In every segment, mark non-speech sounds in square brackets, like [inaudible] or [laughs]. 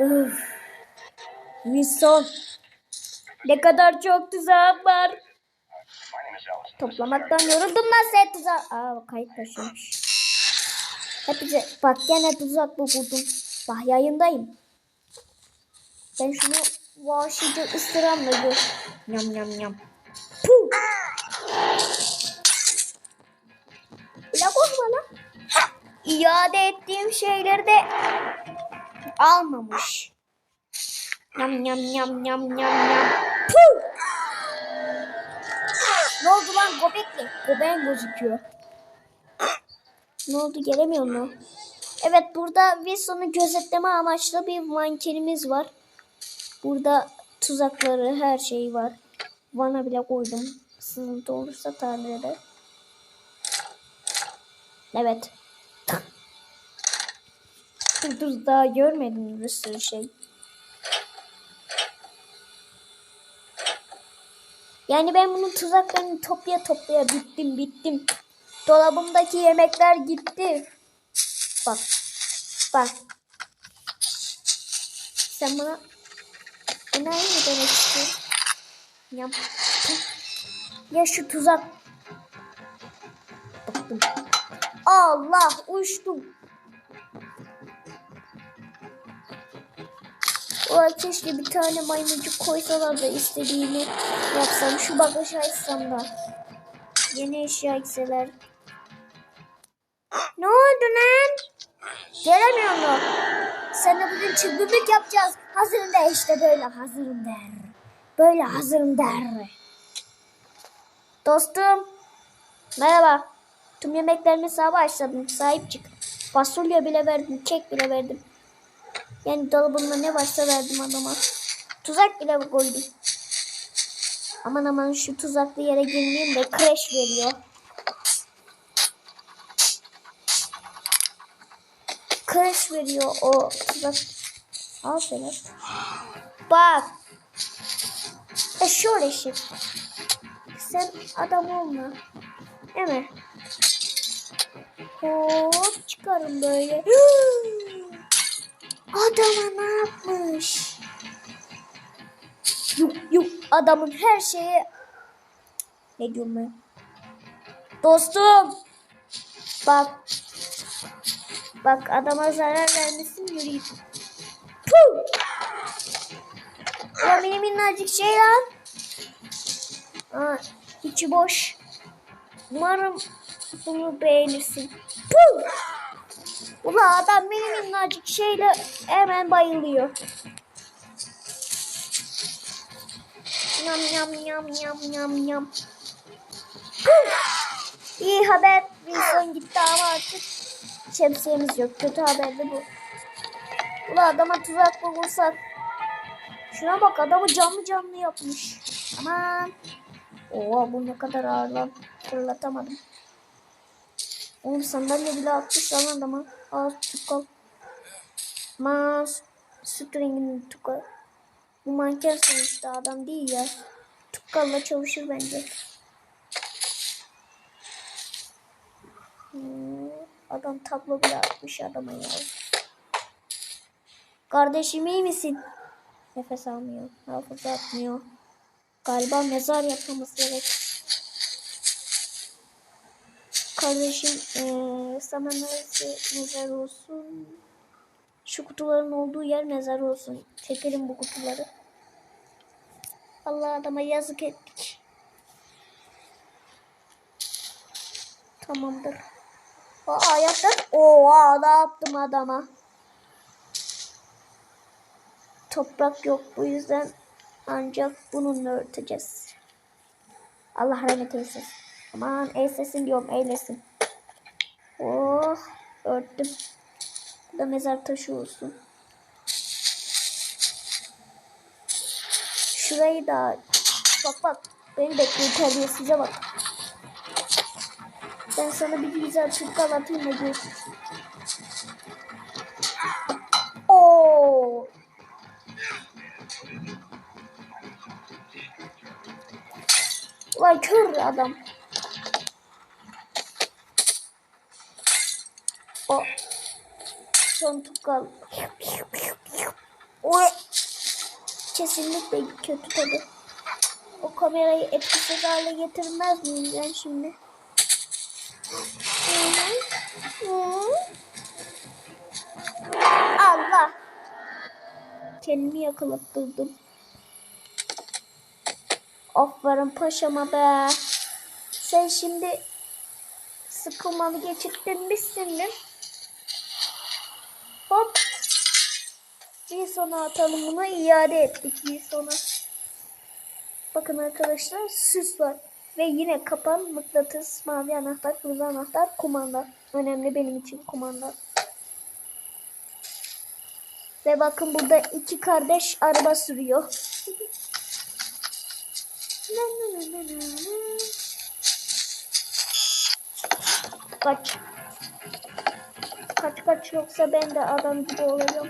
Üf. Wilson. Ne kadar çok tuzağım var. Toplamaktan yoruldum lan sen tuzak. Aa kayıt taşımış. Hepsi bak gene tuzak buldum. Bak yayındayım. Ben şunu vahşice ısıramla gör. Yam yam yam. Puh. Bile korkma lan. İade ettiğim şeyleri de almamış. Yam yam yam yam yam yam. Puh. Ne oldu lan göbekli? Göbeğin gözüküyor. Ne oldu gelemiyor mu? Evet burada Wilson'u gözetleme amaçlı bir mankenimiz var. Burada tuzakları her şey var. Vana bile koydum. Sızıntı olursa eder. Evet. Dur daha görmedim bir sürü şey. Yani ben bunun tuzaklarını toplaya toplaya bittim bittim. Dolabımdaki yemekler gitti. Bak. Bak. Sen bana enayi mi demek istiyorsun? Yap. Ya şu tuzak. Bıktım. Allah uçtum. Ulan keşke bir tane maymuncuk koysalar da istediğimi yapsam. Şu bagajı açsam da. Yeni eşya ekseler. Ne oldu lan? Gelemiyor mu? Sana bugün çılgınlık yapacağız. Hazırım de işte böyle hazırım der. Böyle hazırım der. Dostum. Merhaba. Tüm yemeklerimi sana başladım. Sahip çık. Fasulye bile verdim. Kek bile verdim. Yani dolabımda ne varsa verdim adama. Tuzak bile koydum. Aman aman şu tuzaklı yere girmeyeyim de crash veriyor. Crash veriyor o tuzak. Al seni. Bak. E şöyle şey. Sen adam olma. Değil mi? Hop çıkarım böyle. [gasps] Adama ne yapmış? Yok yok adamın her şeyi ne diyorum ben? Dostum bak bak adama zarar vermesin yürüyüp! Ya benim minnacık şey lan. Aa, içi boş. Umarım bunu beğenirsin. Puh! Ula adam benim minnacık şeyle hemen bayılıyor. Yam yam yam yam yam yam. İyi haber Wilson gitti ama artık şemsiyemiz yok. Kötü haber de bu. Ula adama tuzak bulursak. Şuna bak adamı canlı canlı yapmış. Aman. Oo bu ne kadar ağır lan. Fırlatamadım. Oğlum sandalye bile atmış lan adama. Tukal. Mas süt renginin tukal. Bu manken sonuçta adam değil ya. Tukkalla çalışır bence. Hmm, adam tablo bile atmış adama ya. Kardeşim iyi misin? Nefes almıyor. Hafıza atmıyor. Galiba mezar yapmamız gerek. Kardeşim ee, sana neresi mezar olsun? Şu kutuların olduğu yer mezar olsun. Çekelim bu kutuları. Allah adama yazık ettik. Tamamdır. Aa, ayaktan. Oha ne yaptım adama. Toprak yok bu yüzden ancak bununla örteceğiz. Allah rahmet eylesin. Aman eylesin diyorum eylesin. Oh örttüm. Bu da mezar taşı olsun. Şurayı da bak bak beni bekliyor terbiyesize bak. Ben sana bir güzel tutkal atayım da gör. Oo. Vay kör adam. Tutkal. O kesinlikle kötü tadı. O kamerayı etkisiz hale getirmez miyim ben şimdi? Allah. Kendimi yakalattırdım. Aferin paşama be. Sen şimdi sıkılmanı geçirttin misindir? Hop. Bir sona atalım bunu iade ettik bir sona. Bakın arkadaşlar süs var. Ve yine kapan mıknatıs, mavi anahtar, kırmızı anahtar, kumanda. Önemli benim için kumanda. Ve bakın burada iki kardeş araba sürüyor. [laughs] Na Kaç. Kaç yoksa ben de adam gibi olacağım.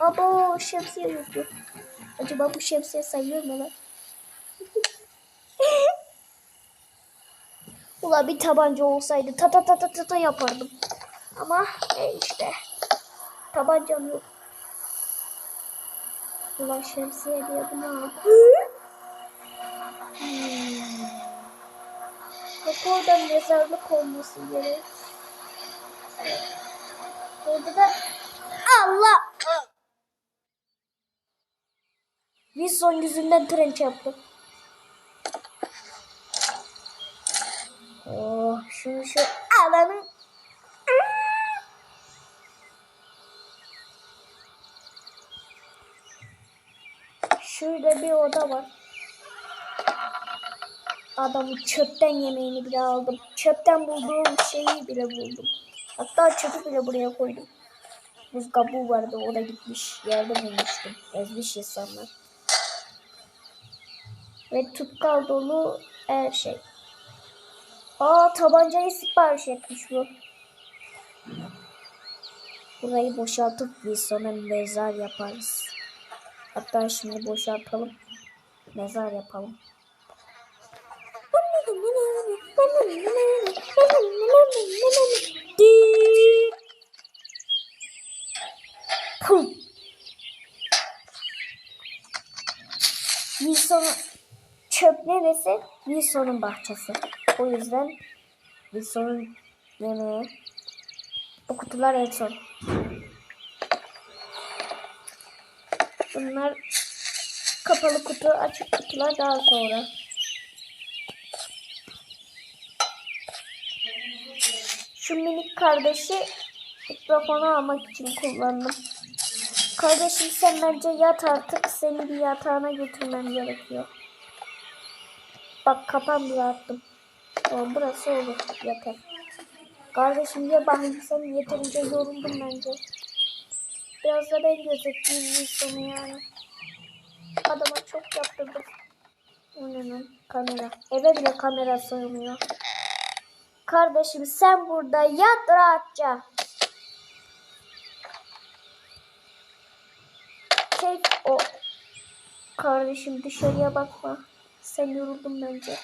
Abo şemsiye yoktu. Acaba bu şemsiye sayıyor mu lan? [laughs] Ula bir tabanca olsaydı ta ta ta ta ta, ta yapardım. Ama e işte tabancam yok. Ulan şemsiye diye bunu aldım. Hmm. Bak orada mezarlık olması gerek. Orada da Allah! Wilson yüzünden tren çarptı. Oh, şunu şu alanın Şurada bir oda var. Adamı çöpten yemeğini bile aldım. Çöpten bulduğum şeyi bile buldum. Hatta çöpü bile buraya koydum. Buz kabuğu vardı o da gitmiş. Yerde bulmuştum. Ezmiş insanlar. Ve tutkal dolu her şey. Aa tabancayı sipariş etmiş bu. Burayı boşaltıp bir sonra mezar yaparız. Hatta şimdi boşaltalım. Mezar yapalım. Pum. Wilson'un çöp neresi? Wilson'un bahçesi. O yüzden Wilson'un yemeği o kutular en son. Bunlar kapalı kutu, açık kutular daha sonra. Şu minik kardeşi mikrofonu almak için kullandım. Kardeşim sen bence yat artık. Seni bir yatağına götürmem gerekiyor. Bak kapan bir attım. Tamam burası olur yeter. Kardeşim ya bakayım sen yeterince yoruldum bence. Biraz da ben gözetleyeyim sonu yani. Adama çok yaptırdım. O ne? Kamera. Eve bile kamera sığmıyor. Kardeşim sen burada yat rahatça. Keyif o. Kardeşim dışarıya bakma. Sen yoruldun bence.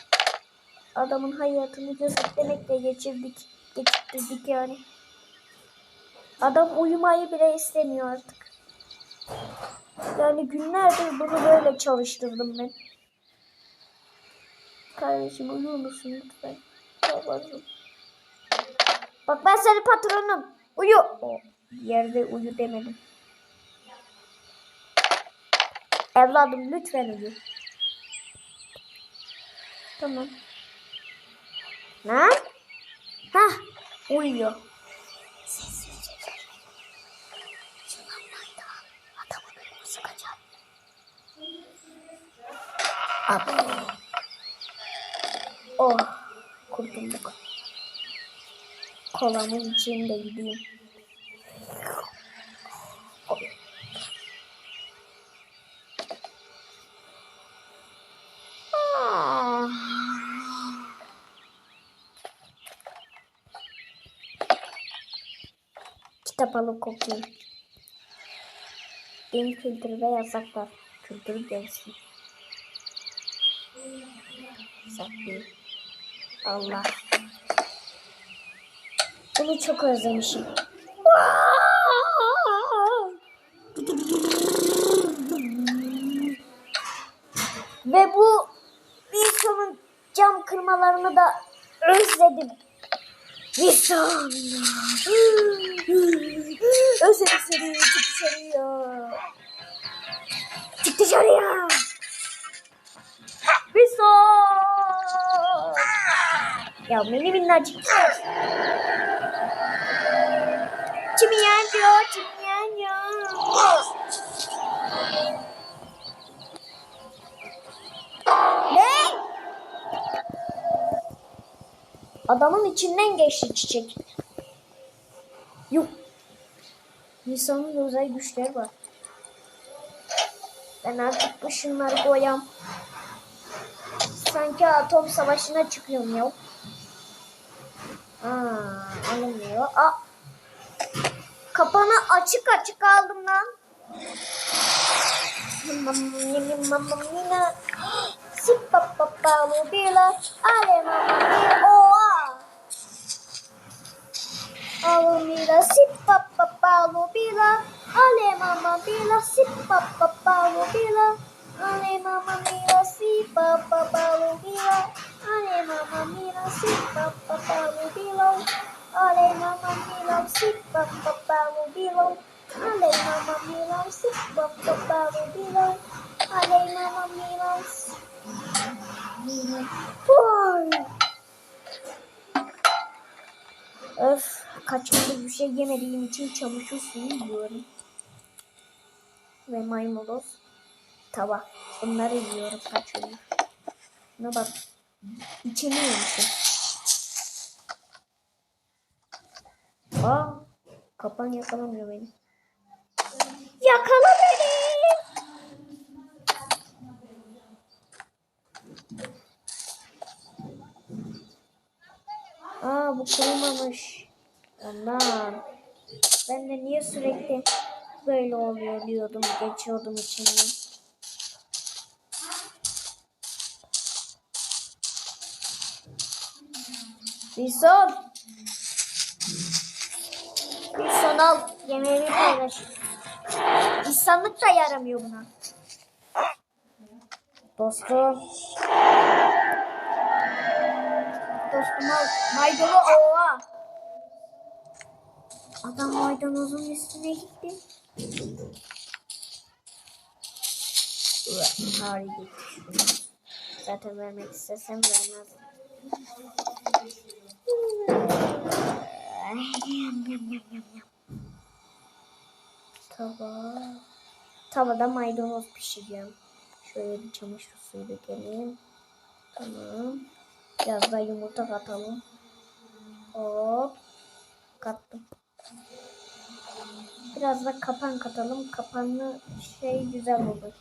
Adamın hayatını gözetlemekle geçirdik. Geçirdik yani. Adam uyumayı bile istemiyor artık. Yani günlerdir bunu böyle çalıştırdım ben. Kardeşim uyur musun lütfen? Babacığım. Bak ben senin patronum. Uyu. O yerde uyu demedim. Evladım lütfen uyu. Tamam. Ne? Ha, uyuyor. Abi. Oh, kurtulduk. Kolamın içinde gideyim. Kitap alıp okuyayım. Din kültürü yasaklar. Kültürü gelsin. Saklayayım. Allah. Bunu çok özlemişim. Ve bu Wilson'un cam kırmalarını da özledim. Wilson. özledim seni. Çık dışarıya. Çık dışarıya. Wilson. Ya mini minnacık. Kimi yanıyor. Ne? Adamın içinden geçti çiçek. Yok. İnsanın özel güçleri var. Ben artık ışınları koyam. Sanki atom savaşına çıkıyorum ya. Aa, alınmıyor. Aa, kapana açık açık aldım lan. Mamma mia, sippa pappa lubila, ale mamma mia, oa. Ale mira, sippa pappa lubila, ale mamma mia, sippa pappa lubila, ale mamma mia, sippa pappa lubila, ale mamma mia, sippa pappa lubila, ale mamma mia, sippa pappa lubila. Ale mama Milos, bak babalı Milos. Ale mama Milos. Vay. Öf, kaç bir şey yemediğim için çamaşır suyu yiyorum. Ve maymaloz, tava. Bunları yiyorum kaç gündür. Şuna bak. İçini yemişim. Aa, kapan yakalamıyor beni. Yakala beni. Aa bu kurumamış. Ondan. Ben de niye sürekli böyle oluyor diyordum. Geçiyordum içinden. Bir son. Son al. Yemeğimi paylaş. İnsanlık da yaramıyor buna. Dostum. Dostum al. Maydanoz oha. Adam maydanozun üstüne gitti. Harika. Zaten vermek istesem vermez. Yam yam yam yam yam. Tava. Tavada maydanoz pişireceğim. Şöyle bir çamaşır suyu dökelim. Tamam. Biraz da yumurta katalım. Hop. Kattım. Biraz da kapan katalım. Kapanlı şey güzel olur.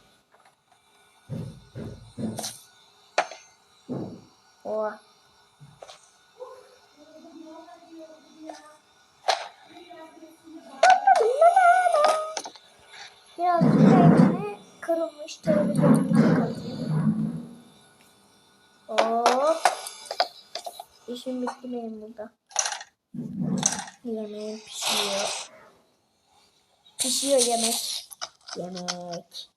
Oha. Birazcık da kırılmış televizyondan katayım. Hop. İşim bitti benim burada. Yemeğim pişiyor. Pişiyor yemek. Yemek.